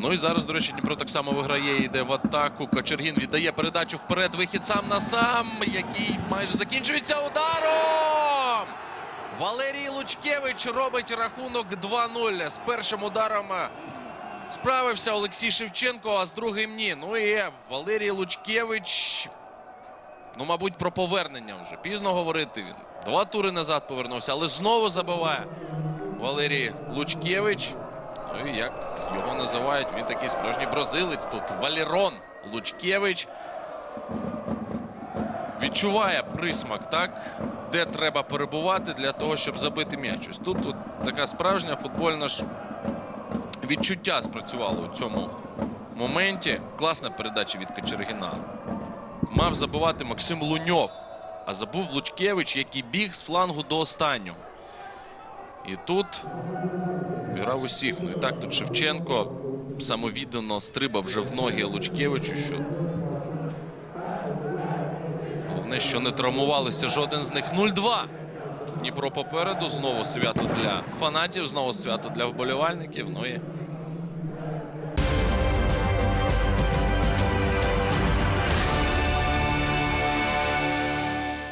Ну і зараз, до речі, Дніпро так само виграє, йде в атаку. Кочергін віддає передачу вперед. Вихід сам на сам, який майже закінчується ударом. Валерій Лучкевич робить рахунок 2-0. З першим ударом справився Олексій Шевченко, а з другим ні. Ну і Валерій Лучкевич. Ну, мабуть, про повернення вже пізно говорити. Він два тури назад повернувся, але знову забиває Валерій Лучкевич. Ну і як його називають, він такий справжній бразилець тут. Валерон Лучкевич. Відчуває присмак, так? Де треба перебувати для того, щоб забити м'яч. Ось тут, тут така справжня футбольна ж відчуття спрацювало у цьому моменті. Класна передача від Кочергіна. Мав забивати Максим Луньов, а забув Лучкевич, який біг з флангу до останнього. І тут грав усіх. Ну і так тут Шевченко самовіддано стрибав вже в ноги Лучкевичу, що головне, що не травмувалися жоден з них. 0-2. Дніпро попереду. Знову свято для фанатів, знову свято для вболівальників. Ну і